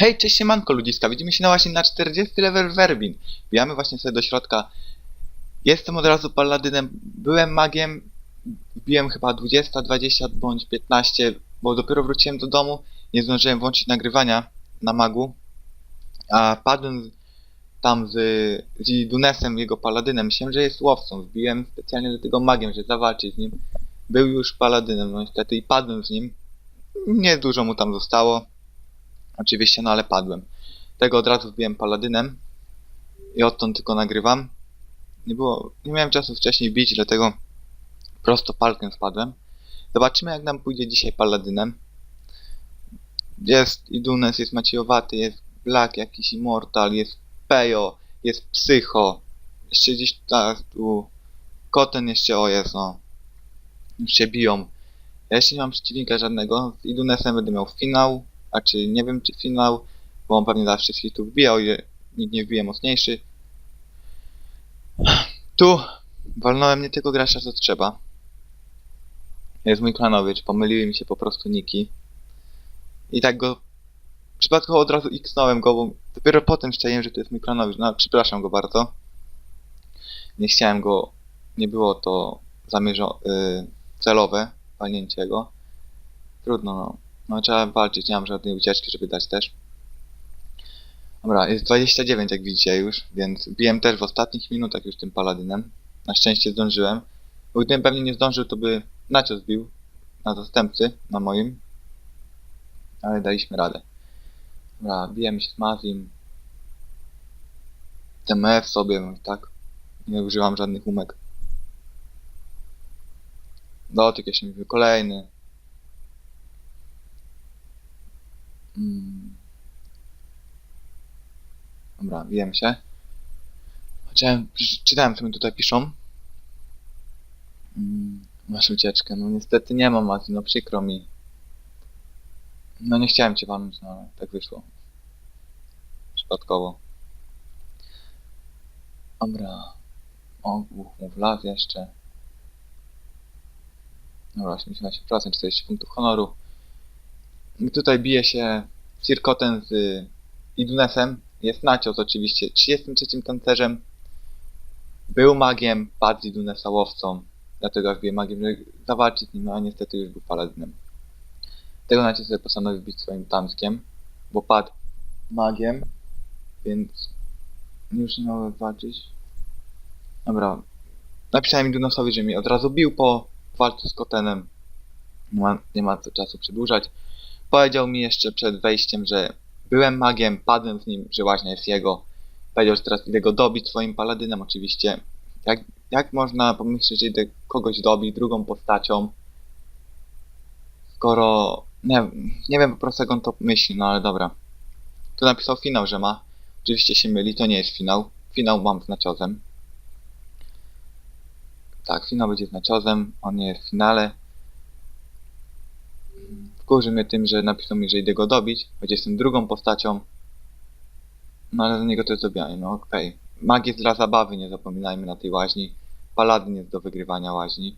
Hej, cześć siemanko ludziska, widzimy się na właśnie na 40 level Werbin. Wbijamy właśnie sobie do środka. Jestem od razu paladynem, byłem magiem, wbiłem chyba 20, 20 bądź 15, bo dopiero wróciłem do domu, nie zdążyłem włączyć nagrywania na magu. A padłem tam z, z Dunesem, jego paladynem, myślałem, że jest łowcą, wbiłem specjalnie do tego magiem, żeby zawalczyć z nim. Był już paladynem, no niestety, i padłem z nim. Nie dużo mu tam zostało. Oczywiście, no ale padłem. Tego od razu wbiłem paladynem i odtąd tylko nagrywam. Nie było, nie miałem czasu wcześniej bić, dlatego prosto palkiem spadłem. Zobaczymy jak nam pójdzie dzisiaj paladynem. Jest Idunes, jest Maciejowaty, jest Black, jakiś Immortal, jest Pejo, jest Psycho. Jeszcze gdzieś tak, tu Koten jeszcze, o jest, no. Już się biją. Ja jeszcze nie mam przeciwnika żadnego. Z Idunesem będę miał finał, a czy nie wiem czy finał, bo on pewnie dla wszystkich tu wbijał, ile nikt nie wbije mocniejszy. Tu walnąłem nie tego gracza co trzeba. Jest mój klanowiec, pomyliły mi się po prostu niki. I tak go przypadkowo od razu xnąłem go, bo dopiero potem szczaiłem, że to jest mój klanowiec. No przepraszam go bardzo. Nie chciałem go, nie było to zamierzo y, celowe, walnięcie go. Trudno no. No trzeba walczyć, nie mam żadnej ucieczki, żeby dać też. Dobra, jest 29 jak widzicie już, więc biłem też w ostatnich minutach już tym paladynem. Na szczęście zdążyłem. Bo gdybym pewnie nie zdążył, to by nacios bił na zastępcy, na moim. Ale daliśmy radę. Dobra, bijemy się z Mazim. TMF sobie, no tak. Nie używam żadnych umek. Dotyk jeszcze mi kolejny. Mm. Dobra, wiem się. Chciałem, czytałem co mi tutaj piszą. Mm, masz ucieczkę. No niestety nie mam Mazji, no przykro mi. No nie chciałem cię walnąć, no ale tak wyszło. Przypadkowo. Dobra. Ogłuch mu wlazł jeszcze. Dobra, 88%, 40 punktów honoru. Tutaj bije się Sirkoten z Idunesem. Jest Nacios oczywiście, 33 tancerzem. Był magiem, padł z Idunesa łowcą. Dlatego wbiję magiem, żeby zawalczyć z nim, no a niestety już był paladynem. Tego Nacios sobie postanowił bić swoim tamskiem, bo padł magiem, więc już nie miał walczyć. Dobra. Napisałem Idunesowi, że mi od razu bił po walce z Kotenem. Nie ma, nie ma co czasu przedłużać. Powiedział mi jeszcze przed wejściem, że byłem magiem, padłem z nim, że łaźnia jest jego. Powiedział, że teraz idę go dobić swoim paladynem, oczywiście. Jak, jak można pomyśleć, że idę kogoś dobić drugą postacią, skoro... Nie, nie wiem po prostu jak on to myśli, no ale dobra. Tu napisał finał, że ma. Oczywiście się myli, to nie jest finał. Finał mam z naciozem. Tak, finał będzie z naciozem, on nie jest w finale. Wkurzy mnie tym, że napisał mi, że idę go dobić, choć jestem drugą postacią. No ale za niego to jest dobijanie, no okej. Mag jest dla zabawy, nie zapominajmy na tej łaźni. Paladyn jest do wygrywania łaźni.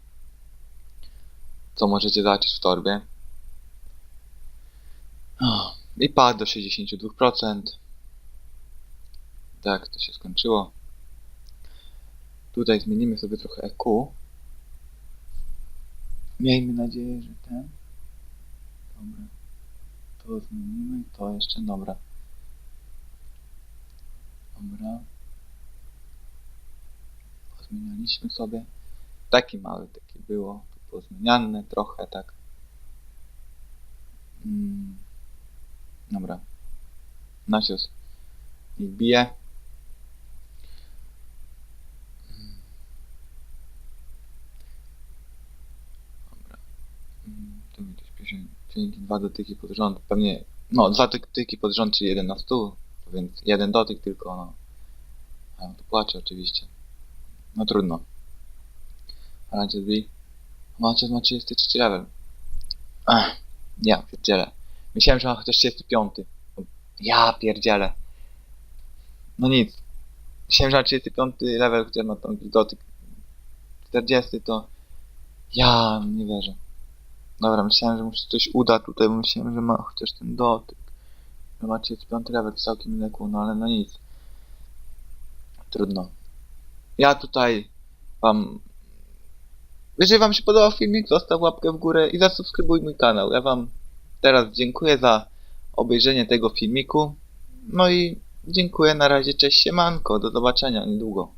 Co możecie zobaczyć w torbie. O, I padł do 62%. Tak, to się skończyło. Tutaj zmienimy sobie trochę EQ. Miejmy nadzieję, że ten. Dobra. To zmienimy, to jeszcze, dobra. Dobra. Pozmienialiśmy sobie. Taki mały, taki było. Tu pozmieniane trochę, tak. Mm. Dobra. Nasios. I bije. Dobra. Mm, Czyli dwa dotyki pod rząd. Pewnie, no dwa dotyki pod rząd, czyli jeden na stół, więc jeden dotyk tylko, no. A on tu płacze oczywiście. No trudno. Rancie zbij. Manchester ma 33 level. Ach, ja pierdzielę. Myślałem, że ma chociaż 35. Ja pierdzielę. No nic. Myślałem, że ma 35 level, chociaż ma tam dotyk 40 to... Ja nie wierzę. Dobra, myślałem, że mu się coś uda tutaj, bo myślałem, że ma chociaż ten dotyk. Zobaczcie, jest piąty level całkiem mleku, no ale no nic. Trudno. Ja tutaj wam... Jeżeli wam się podobał filmik, zostaw łapkę w górę i zasubskrybuj mój kanał. Ja wam teraz dziękuję za obejrzenie tego filmiku. No i dziękuję na razie, cześć siemanko, do zobaczenia niedługo.